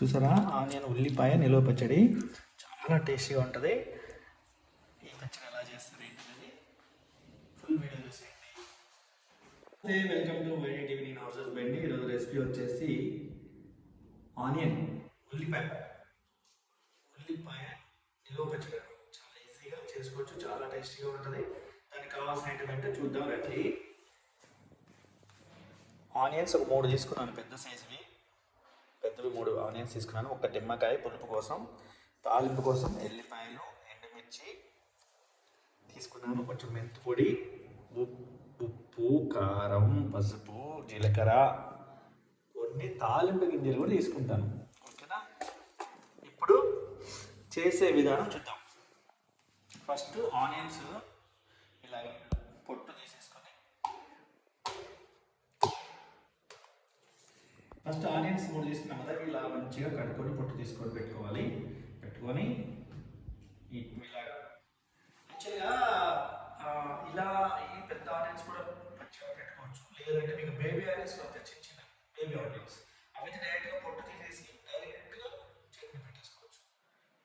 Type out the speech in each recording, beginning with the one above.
చూసారా? ఆనియన్ ఉల్లిపాయ నిలువ పచ్చడి. చాలా టేస్టీగా ఉంటుంది. ఈ పచ్చడి ఎలా చేస్తారు ఏంటనేది ఫుల్ వీడియో చూసేయండి. Welcome to Y D TV నేను హౌసెస్ బండి. ఈరోజు రెసిపీ వచ్చేసి ఆనియన్ ఉల్లిపాయ ఉల్లిపాయ నిలువ పచ్చడి. చాలా ఈజీగా చేసుకోవచ్చు. చాలా టేస్టీగా ఉంటుంది. దానికి కావాల్సిన చూద్దాం రండి. ఆనియన్స్ ఒక మూడు తీసుకున్నాను పెద్ద సైజువి పెద్దవి మూడు ఆనియన్స్ తీసుకున్నాను. ఒక నిమ్మకాయ పులుపు కోసం తాలింపు కోసం ఎల్లిపాయలు ఎండుమిర్చి తీసుకున్నాను. కొంచెం మెంతు పొడి ఉప్పు కారం పసుపు జీలకర్ర కొన్ని తాలింపు గింజలు కూడా తీసుకుంటాను. ఓకేనా? ఇప్పుడు చేసే విధానం చూద్దాం. ఫస్ట్ ఆనియన్స్ ఇలాగ పొట్టు తీసేసుకొని ఫస్ట్ ఆనియన్స్ మూడు తీసుకున్నాం కదా ఇలా మంచిగా కట్టుకొని పొట్టు తీసుకొని పెట్టుకోవాలి. పెట్టుకొని ఇలా యాక్చువల్గా ఇలా ఈ పెద్ద ఆనియన్స్ కూడా మంచిగా పెట్టుకోవచ్చు. లేదంటే మీకు బేబీ ఆనియన్స్ వస్తే చిన్న చిన్న బేబీ ఆనియన్స్ అవి డైరెక్ట్గా పొట్టు తీసేసి డైరెక్ట్గా చట్నీ పెట్టేసుకోవచ్చు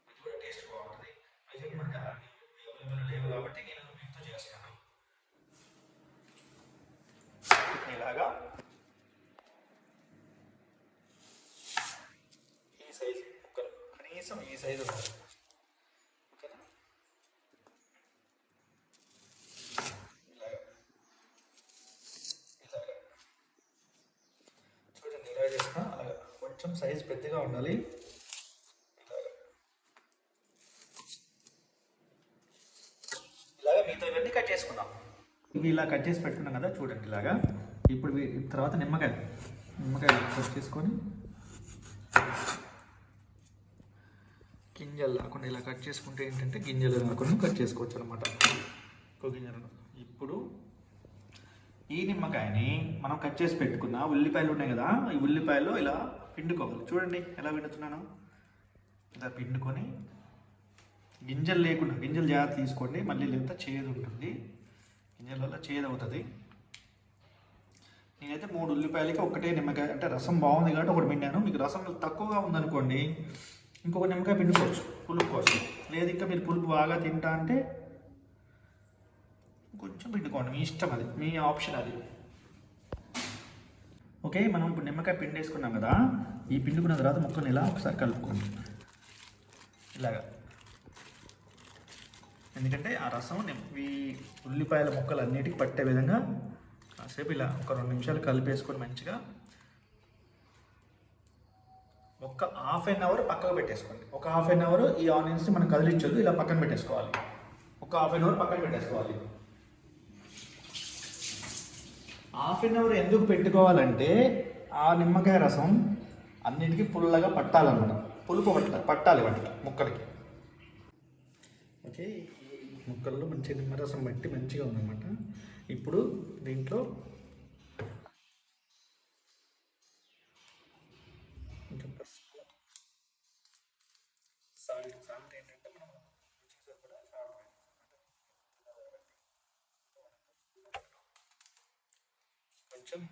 ఇది కూడా టేస్ట్ బాగుంటుంది అయితే మనకి అవైలబుల్ లేవు కాబట్టి నేను మీతో చేస్తాను ఇలాగా ఈ సైజు ముక్కలు కనీసం ఈ సైజు ఉండాలి ఓకేనా ఇలాగా. ఇలాగా. చూడండి ఇలా చేసిన అలాగా. కొంచెం సైజు పెద్దగా ఉండాలి. ఇలాగా. ఇలాగా మిగతా ఇవన్నీ కట్ చేసుకుందాం. ఇవి ఇలా కట్ చేసి పెట్టుకున్నాం కదా చూడండి ఇలాగా. ఇప్పుడు తర్వాత నిమ్మకాయ. నిమ్మకాయ కట్ చేసుకొని గింజలు లేకుండా ఇలా కట్ చేసుకుంటే ఏంటంటే గింజలు లేకుండా కట్ చేసుకోవచ్చు అనమాట ఒక గింజలు ఇప్పుడు ఈ నిమ్మకాయని మనం కట్ చేసి పెట్టుకున్న ఉల్లిపాయలు ఉన్నాయి కదా ఈ ఉల్లిపాయలు ఇలా పిండుకోవాలి. చూడండి ఎలా పిండుతున్నాను. ఇలా పిండుకొని గింజలు లేకుండా గింజలు జాగ్రత్త తీసుకోండి. మళ్ళీ లేకపోతే చేదు ఉంటుంది. గింజల వల్ల చేదు అవుతుంది. నేనైతే మూడు ఉల్లిపాయలకి ఒకటే నిమ్మకాయ. అంటే రసం బాగుంది కాబట్టి ఒకటి పిండాను. మీకు రసం తక్కువగా ఉందనుకోండి ఇంకొక నిమ్మకాయ పిండుకోవచ్చు పులుపు కోసం. లేదు ఇంకా మీరు పులుపు బాగా తింటా అంటే కొంచెం పిండుకోండి మీ ఇష్టం అది మీ ఆప్షన్ అది. ఓకే మనం ఇప్పుడు నిమ్మకాయ పిండేసుకున్నాం కదా ఈ పిండుకున్న తర్వాత ముక్కని ఇలా ఒకసారి కలుపుకోండి. ఇలాగా. ఎందుకంటే ఆ రసం ఈ ఉల్లిపాయల ముక్కలు అన్నిటికీ పట్టే విధంగా కాసేపు ఇలా ఒక రెండు నిమిషాలు కలిపేసుకొని మంచిగా ఒక హాఫ్ అన్ అవర్ పక్కకు పెట్టేసుకోండి. ఒక హాఫ్ అన్ అవర్ ఈ ఆనియన్స్ని మనం కదిలించదు ఇలా పక్కన పెట్టేసుకోవాలి. ఒక హాఫ్ అన్ అవర్ పక్కన పెట్టేసుకోవాలి. హాఫ్ అన్ అవర్ ఎందుకు పెట్టుకోవాలంటే ఆ నిమ్మకాయ రసం అన్నిటికీ పుల్లగా పట్టాలన్నమాట. పులుపు పట్ట పట్టాలి వాటికి ముక్కలకి. ఓకే ముక్కల్లో మంచి నిమ్మరసం బట్టి మంచిగా ఉందన్నమాట. ఇప్పుడు దీంట్లో కొంచెం పసుపు సాల్ట్ సాల్ట్ ఏంటంటే మనం రుచికి సరిపడా సాల్ట్ కొంచెం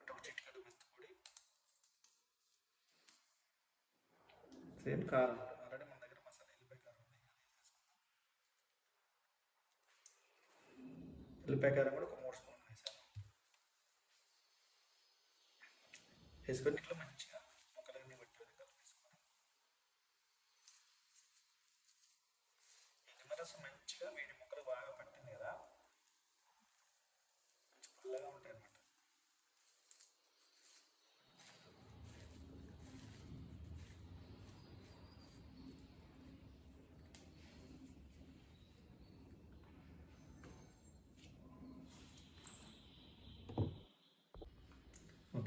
ఒక చిటికెడు మెంతి సేమ్ కారం ఆల్రెడీ మన దగ్గర మసాలా ఎల్లిపాయ కారం ఉంది ఎల్లిపాయ కారం కూడా ఒక మూడు స్పూన్లు వేసాను వేసుకొని ఇట్లా మంచిగా ముక్కలన్నీ పట్టి కలిపేసుకొని నిమ్మరసం మంచిగా వేడి ముక్కలు బాగా పట్టింది కదా మంచి పుల్లగా ఉంటాయి అన్నమాట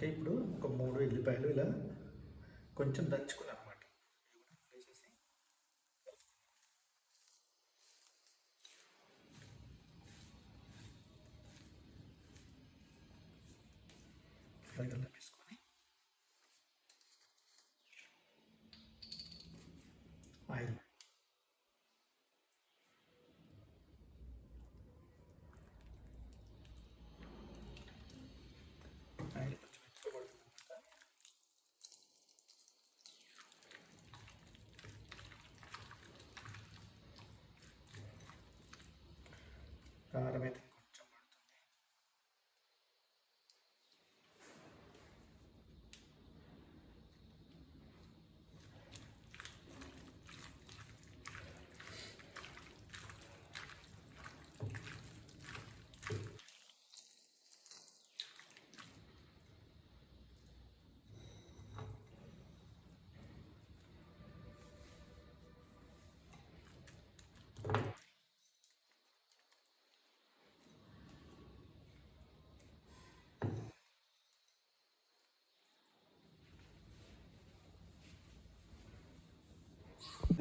ఓకే ఇప్పుడు ఒక మూడు ఎల్లిపాయలు ఇలా కొంచెం దంచుకున్నాను అనమాట వేసేసి Claramente.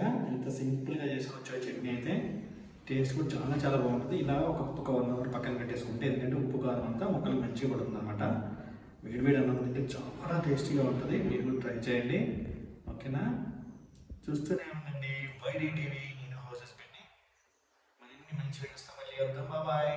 ఎంత సింపుల్గా చేసుకోవచ్చు చట్నీ అయితే. టేస్ట్ కూడా చాలా చాలా బాగుంటుంది. ఇలా ఒక ఒక వన్ అవర్ పక్కన పెట్టేసుకుంటే ఎందుకంటే ఉప్పు కారం అంతా మొక్కలు మంచిగా పడుతుంది అనమాట వేడివేడి అన్నం తింటే చాలా టేస్టీగా ఉంటుంది. మీరు కూడా ట్రై చేయండి. ఓకేనా? చూస్తూనే ఉండండి. వైడీ టీవీ నేను హౌసెస్ పెట్టి. మరిన్ని మంచి వీడియోస్తో మళ్ళీ వద్దాం బాబాయ్